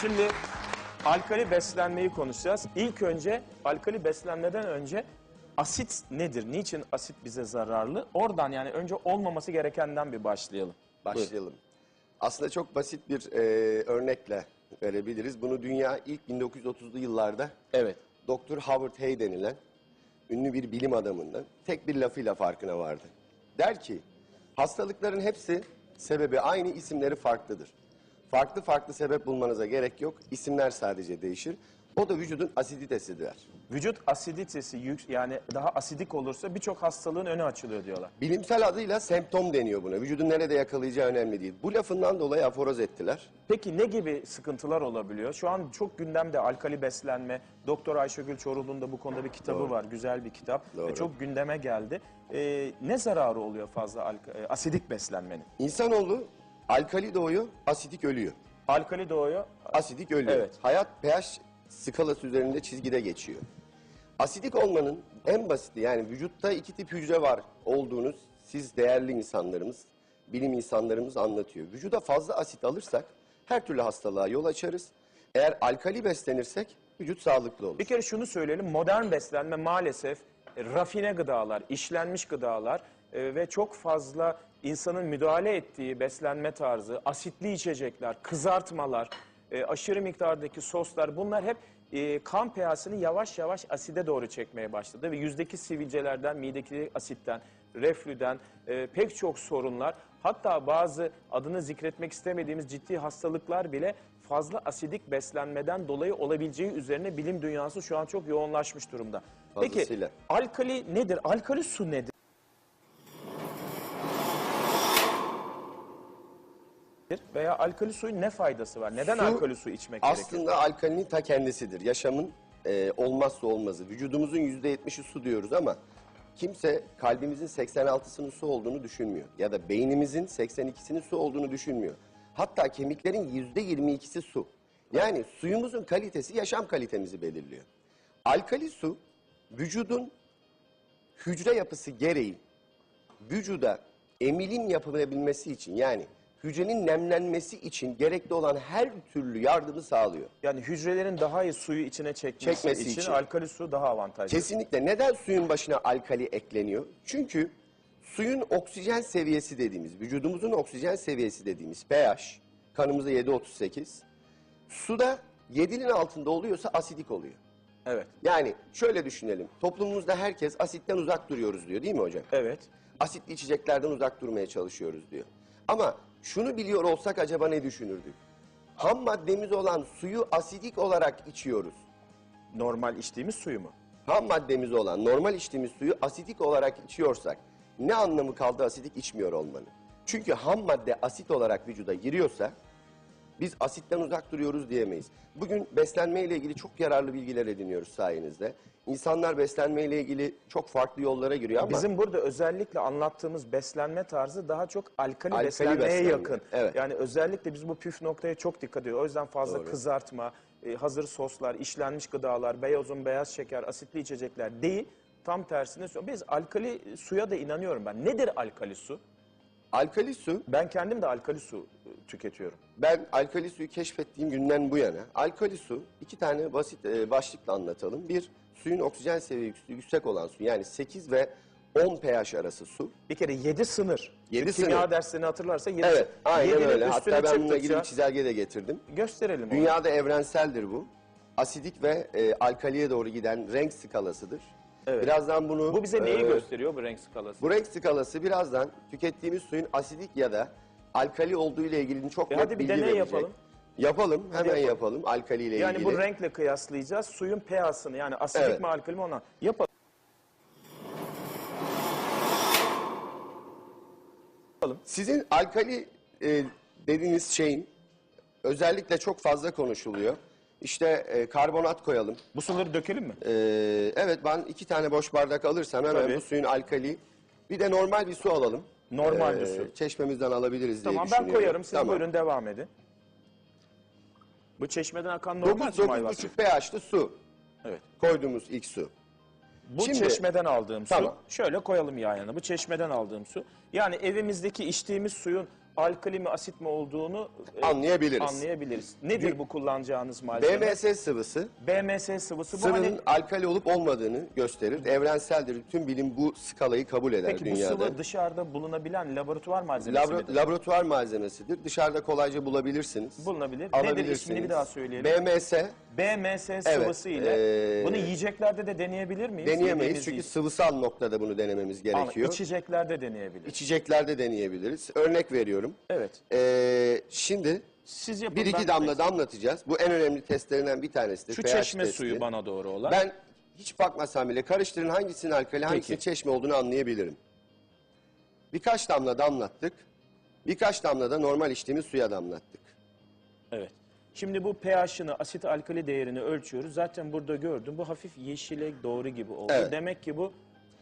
Şimdi alkali beslenmeyi konuşacağız. İlk önce alkali beslenmeden önce asit nedir? Niçin asit bize zararlı? Oradan yani önce olmaması gerekenden bir başlayalım. Başlayalım. Aslında çok basit bir e, örnekle verebiliriz. Bunu dünya ilk 1930'lu yıllarda Evet. Dr. Howard Hay denilen ünlü bir bilim adamından tek bir lafıyla farkına vardı. Der ki, hastalıkların hepsi sebebi aynı, isimleri farklıdır. Farklı farklı sebep bulmanıza gerek yok, isimler sadece değişir. O da vücudun asiditesi der. Vücut asiditesi yük yani daha asidik olursa birçok hastalığın önü açılıyor diyorlar. Bilimsel adıyla semptom deniyor buna. Vücudun nerede yakalayacağı önemli değil. Bu lafından dolayı aforoz ettiler. Peki ne gibi sıkıntılar olabiliyor? Şu an çok gündemde alkali beslenme. Doktor Ayşegül Çorulu'nun da bu konuda bir kitabı Doğru. var. Güzel bir kitap. Doğru. Ve çok gündeme geldi. Ee, ne zararı oluyor fazla e, asidik beslenmenin? İnsanoğlu alkali doğuyor, asidik ölüyor. Alkali doğuyor. Asidik ölüyor. Evet. Hayat pH skalası üzerinde çizgide geçiyor. Asidik olmanın en basiti yani vücutta iki tip hücre var olduğunu siz değerli insanlarımız, bilim insanlarımız anlatıyor. Vücuda fazla asit alırsak her türlü hastalığa yol açarız. Eğer alkali beslenirsek vücut sağlıklı olur. Bir kere şunu söyleyelim. Modern beslenme maalesef e, rafine gıdalar, işlenmiş gıdalar e, ve çok fazla insanın müdahale ettiği beslenme tarzı, asitli içecekler, kızartmalar, e, aşırı miktardaki soslar bunlar hep e, kan pH'sini yavaş yavaş aside doğru çekmeye başladı ve yüzdeki sivilcelerden, mideki asitten, reflüden e, pek çok sorunlar hatta bazı adını zikretmek istemediğimiz ciddi hastalıklar bile fazla asidik beslenmeden dolayı olabileceği üzerine bilim dünyası şu an çok yoğunlaşmış durumda. Peki Fazlasıyla. alkali nedir? Alkali su nedir? Veya alkali suyun ne faydası var? Neden Su alkali su içmek gerekiyor? Aslında alkalinin ta kendisidir. Yaşamın e, olmazsa olmazı. Vücudumuzun yüzde yetmişi su diyoruz ama kimse kalbimizin 86'sının su olduğunu düşünmüyor. Ya da beynimizin 82'sinin su olduğunu düşünmüyor. Hatta kemiklerin yüzde 22'si su. Yani suyumuzun kalitesi yaşam kalitemizi belirliyor. Alkali su vücudun hücre yapısı gereği vücuda emilim yapılabilmesi için yani hücrenin nemlenmesi için gerekli olan her türlü yardımı sağlıyor. Yani hücrelerin daha iyi suyu içine çekmesi, Çekmesi için, için. alkali su daha avantajlı. Kesinlikle. Neden suyun başına alkali ekleniyor? Çünkü suyun oksijen seviyesi dediğimiz, vücudumuzun oksijen seviyesi dediğimiz pH, kanımızda 7.38, suda 7'nin altında oluyorsa asidik oluyor. Evet. Yani şöyle düşünelim, toplumumuzda herkes asitten uzak duruyoruz diyor değil mi hocam? Evet. asitli içeceklerden uzak durmaya çalışıyoruz diyor. Ama şunu biliyor olsak acaba ne düşünürdük? Ham maddemiz olan suyu asidik olarak içiyoruz. Normal içtiğimiz suyu mu? Ham maddemiz olan normal içtiğimiz suyu asidik olarak içiyorsak ne anlamı kaldı asidik içmiyor olmanın? Çünkü ham madde asit olarak vücuda giriyorsa biz asitten uzak duruyoruz diyemeyiz. Bugün beslenme ile ilgili çok yararlı bilgiler ediniyoruz sayenizde. İnsanlar beslenme ile ilgili çok farklı yollara giriyor ama Bizim burada özellikle anlattığımız beslenme tarzı daha çok alkali, Alkali beslenmeye beslenme, yakın. evet. Yani özellikle biz bu püf noktaya çok dikkat ediyoruz. O yüzden fazla Doğru. kızartma, e, hazır soslar, işlenmiş gıdalar, beyaz un, beyaz şeker, asitli içecekler değil. Tam tersine biz alkali suya da inanıyorum ben. Nedir alkali su? Alkali su Ben kendim de alkali su e, tüketiyorum. Ben alkali suyu keşfettiğim günden bu yana alkali su iki tane basit e, başlıkla anlatalım. Bir suyun oksijen seviyesi yüksek olan su yani 8 ve 10 pH arası su. Bir kere 7 sınır. Yedi Kimya sınır. derslerini hatırlarsa 7 Evet aynen öyle. Hatta ben bununla ilgili bir çizelge de getirdim. gösterelim onu. Dünyada evrenseldir bu. Asidik ve e, alkaliye doğru giden renk skalasıdır. Evet. Birazdan bunu... Bu bize neyi e, gösteriyor bu renk skalası? Bu renk skalası birazdan tükettiğimiz suyun asidik ya da alkali olduğu ile ilgili çok E net hadi bir bilgi deney verecek. yapalım. Yapalım, hemen yapalım. yapalım, alkali ile Yani ilgili. bu renkle kıyaslayacağız. Suyun pH'sını yani asidik Evet. mi alkali mi ona yapalım. Sizin alkali e, dediğiniz şeyin özellikle çok fazla konuşuluyor. İşte e, karbonat koyalım. Bu suları dökelim mi? E, evet ben iki tane boş bardak alırsam hemen Tabii. bu suyun alkali. Bir de normal bir su alalım. Normal bir E, su. Çeşmemizden alabiliriz Tamam diye ben düşünüyorum. koyarım. Siz Tamam. buyurun devam edin. Bu çeşmeden akan normal 9, su mu ayvası? 9,5 pH'lı su. Evet. Koyduğumuz ilk su. Bu Şimdi- çeşmeden aldığım su. Tamam. Şöyle koyalım yan yana. Bu çeşmeden aldığım su. Yani evimizdeki içtiğimiz suyun alkali mi asit mi olduğunu e, Anlayabiliriz. anlayabiliriz. Nedir bu kullanacağınız malzeme? BMS sıvısı BMS sıvısı bu sıvının hani alkali olup olmadığını gösterir. Evrenseldir. Tüm bilim bu skalayı kabul eder peki bu dünyada. sıvı dışarıda bulunabilen laboratuvar malzemesi Labra- midir? laboratuvar malzemesidir. Dışarıda kolayca bulabilirsiniz. Bulunabilir. Nedir ismini bir daha söyleyelim. BMS BMS sıvısı ile ee, bunu yiyeceklerde de deneyebilir miyiz? deneyemeyiz Yediğimiz çünkü değil. sıvısal noktada bunu denememiz Ama gerekiyor. içeceklerde deneyebilir. İçeceklerde deneyebiliriz. Örnek veriyorum. Evet. Ee, şimdi Siz yapın. bir ben- iki damla damlatacağız. Bu en önemli testlerinden bir tanesidir. Şu pH çeşme testi. suyu bana doğru olan. Ben hiç bakmasam bile karıştırın hangisinin alkali hangisinin çeşme olduğunu anlayabilirim. Birkaç damla damlattık. Birkaç damla da normal içtiğimiz suya damlattık. Evet. Şimdi bu pH'ını, asit alkali değerini ölçüyoruz. Zaten burada gördüm. Bu hafif yeşile doğru gibi oldu. Evet. Demek ki bu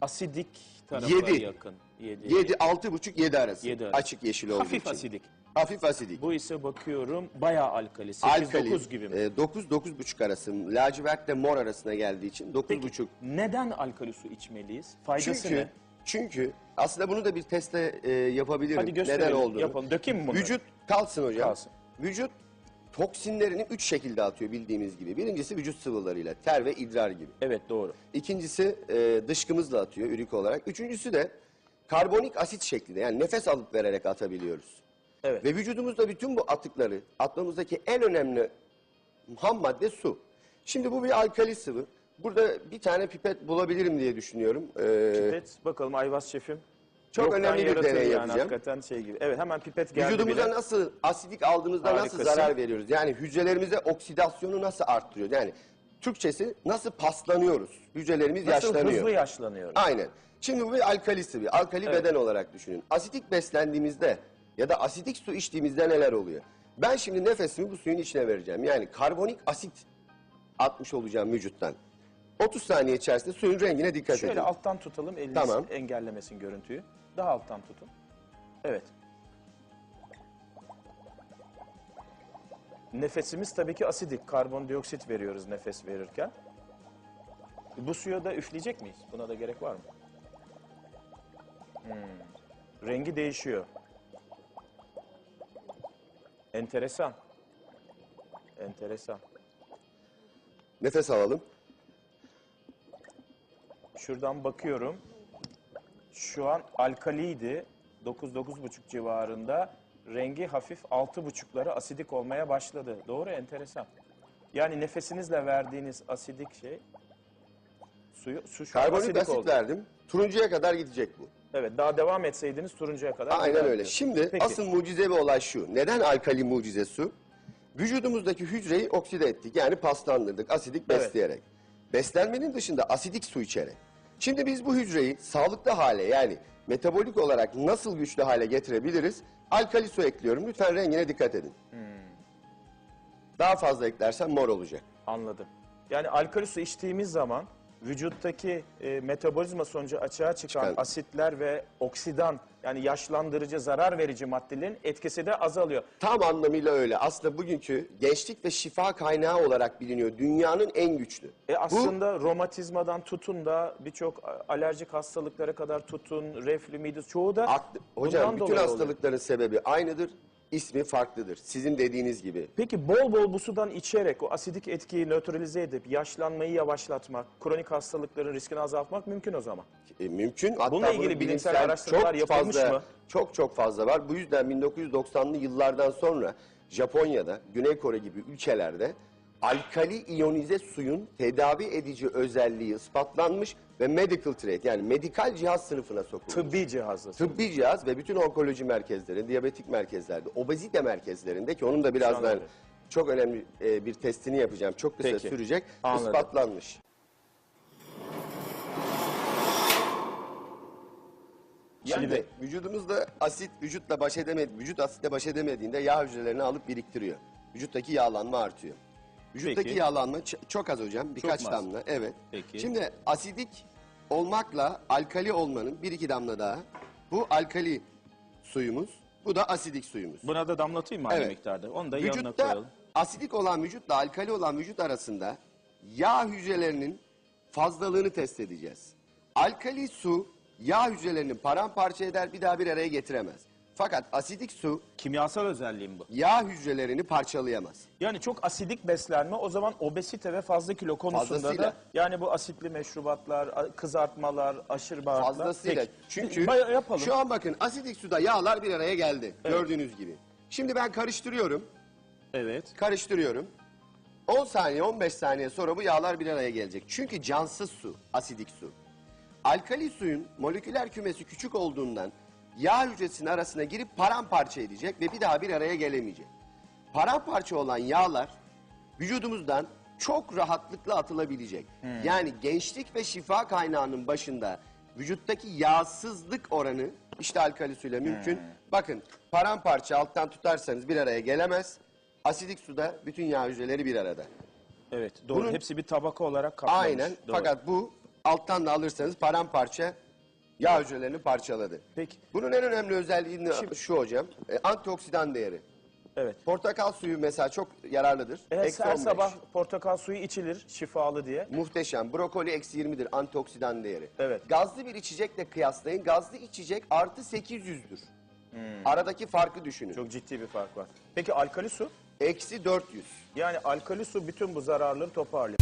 asidik tarafa Yedi. yakın. 7. 7, 6,5 7 arası. Yedi arası. Açık yeşil olduğu Hafif için. asidik. Hafif asidik. Bu ise bakıyorum bayağı alkali. 8 Alkali 9 gibi mi? e, 9 9,5 arası. Lacivertle mor arasına geldiği için 9,5. Neden alkali su içmeliyiz? Faydası Çünkü ne? çünkü aslında bunu da bir testle e, yapabilirim. Hadi gösterelim, Neden olduğunu. yapalım. Dökeyim mi bunları? Vücut kalsın hocam. Kalsın. Vücut toksinlerini üç şekilde atıyor bildiğimiz gibi. Birincisi vücut sıvılarıyla, ter ve idrar gibi. Evet doğru. İkincisi e, dışkımızla atıyor ürik olarak. Üçüncüsü de karbonik asit şeklinde yani nefes alıp vererek atabiliyoruz. Evet. Ve vücudumuzda bütün bu atıkları atmamızdaki en önemli ham madde su. Şimdi bu bir alkali sıvı. Burada bir tane pipet bulabilirim diye düşünüyorum. Ee, Pipet bakalım Ayvaz şefim. Çok Yoktan önemli bir deney yani yapacağım. Hakikaten şey gibi. Evet hemen pipet geldi Vücudumuza bile. nasıl asidik aldığımızda nasıl Harikasın. zarar veriyoruz? Yani hücrelerimize oksidasyonu nasıl arttırıyor? Yani Türkçesi nasıl paslanıyoruz? Hücrelerimiz Nasıl yaşlanıyor. hızlı yaşlanıyor. Aynen. Şimdi bu bir alkali sıvı. Alkali Evet. beden olarak düşünün. Asidik beslendiğimizde ya da asidik su içtiğimizde neler oluyor? Ben şimdi nefesimi bu suyun içine vereceğim. Yani karbonik asit atmış olacağım vücuttan. 30 saniye içerisinde suyun rengine dikkat Şöyle edin. alttan tutalım eliniz Tamam. engellemesin görüntüyü. Daha alttan tutun. Evet. Nefesimiz tabii ki asidik. Karbondioksit veriyoruz nefes verirken. Bu suya da üfleyecek miyiz? Buna da gerek var mı? Hmm. Rengi değişiyor. Enteresan. Enteresan. Nefes alalım. Şuradan bakıyorum. Şu an alkaliydi. 9-9,5 civarında. Rengi hafif 6,5'lara asidik olmaya başladı. Doğru, enteresan. Yani nefesinizle verdiğiniz asidik şey suyu su şu an Karbonik asidik asit oldu. verdim. Turuncuya kadar gidecek bu. Evet, daha devam etseydiniz turuncuya kadar. Aynen giderdi. öyle. Şimdi Peki. asıl mucizevi olay şu. Neden alkali mucize su? Vücudumuzdaki hücreyi okside ettik. Yani paslandırdık asidik Evet. besleyerek. Beslenmenin dışında asidik su içerek. Şimdi biz bu hücreyi sağlıklı hale yani metabolik olarak nasıl güçlü hale getirebiliriz? Alkali su ekliyorum. Lütfen rengine dikkat edin. Hmm. Daha fazla eklersen mor olacak. Anladım. Yani alkali su içtiğimiz zaman vücuttaki e, metabolizma sonucu açığa çıkan Çıkan. asitler ve oksidan yani yaşlandırıcı, zarar verici maddelerin etkisi de azalıyor. Tam anlamıyla öyle. Aslında bugünkü gençlik ve şifa kaynağı olarak biliniyor. Dünyanın en güçlü. E Bu aslında romatizmadan tutun da birçok alerjik hastalıklara kadar tutun, reflü, midis çoğu da Aklı- hocam bütün dolayı oluyor. hastalıkların sebebi aynıdır. İsmi farklıdır. Sizin dediğiniz gibi. Peki bol bol bu sudan içerek o asidik etkiyi nötralize edip yaşlanmayı yavaşlatmak, kronik hastalıkların riskini azaltmak mümkün o zaman. E, mümkün. Hatta Bununla ilgili bunun bilimsel araştırmalar çok yapılmış fazla, mı? Çok çok fazla var. Bu yüzden 1990'lı yıllardan sonra Japonya'da, Güney Kore gibi ülkelerde alkali iyonize suyun tedavi edici özelliği ispatlanmış ve medical trade yani medikal cihaz sınıfına sokulmuş. Tıbbi cihazla. Tıbbi cihaz ve bütün onkoloji merkezleri, diyabetik merkezlerde, obezite merkezlerinde ki onun da birazdan Anladım. çok önemli e, bir testini yapacağım. Çok kısa Peki. sürecek. Anladım. ispatlanmış. Yani- Şimdi vücudumuzda asit vücutla baş edemedi, vücut asitle baş edemediğinde yağ hücrelerini alıp biriktiriyor. Vücuttaki yağlanma artıyor. Vücuttaki Peki. yağlanma ç- çok az hocam, birkaç mu az? damla. Evet. Peki. Şimdi asidik olmakla alkali olmanın bir iki damla daha. Bu alkali suyumuz, bu da asidik suyumuz. Buna da damlatayım mı aynı Evet. miktarda? Onu da yanına Vücutta koyalım. asidik olan vücutla alkali olan vücut arasında yağ hücrelerinin fazlalığını test edeceğiz. Alkali su yağ hücrelerini paramparça eder bir daha bir araya getiremez. Fakat asidik su Kimyasal özelliğim bu. yağ hücrelerini parçalayamaz. Yani çok asidik beslenme o zaman obezite ve fazla kilo konusunda Fazlasıyla. da yani bu asitli meşrubatlar, a- kızartmalar, aşırı baharatlar. Fazlasıyla. Peki, Çünkü Baya- yapalım. şu an bakın asidik suda yağlar bir araya geldi. Gördüğünüz gibi. Şimdi ben karıştırıyorum. Evet. Karıştırıyorum. 10 saniye 15 saniye sonra bu yağlar bir araya gelecek. Çünkü cansız su, asidik su. Alkali suyun moleküler kümesi küçük olduğundan yağ hücresinin arasına girip paramparça edecek ve bir daha bir araya gelemeyecek. Paramparça olan yağlar vücudumuzdan çok rahatlıkla atılabilecek. Yani gençlik ve şifa kaynağının başında vücuttaki yağsızlık oranı işte alkali suyla mümkün. Bakın paramparça alttan tutarsanız bir araya gelemez. Asidik suda bütün yağ hücreleri bir arada. Evet doğru. Bunun- Hepsi bir tabaka olarak kaplamış. Aynen. Doğru. Fakat bu alttan da alırsanız paramparça yağ hücrelerini parçaladı. Peki. Bunun en önemli özelliği Şimdi- şu hocam. E, antioksidan değeri. Evet. Portakal suyu mesela çok yararlıdır. Evet, Eksi her 15. sabah portakal suyu içilir şifalı diye. Muhteşem. Brokoli eksi 20'dir antioksidan değeri. Evet. Gazlı bir içecekle kıyaslayın. Gazlı içecek artı 800'dür. Aradaki farkı düşünün. Çok ciddi bir fark var. Peki alkali su? Eksi 400. Yani alkali su bütün bu zararları toparlıyor.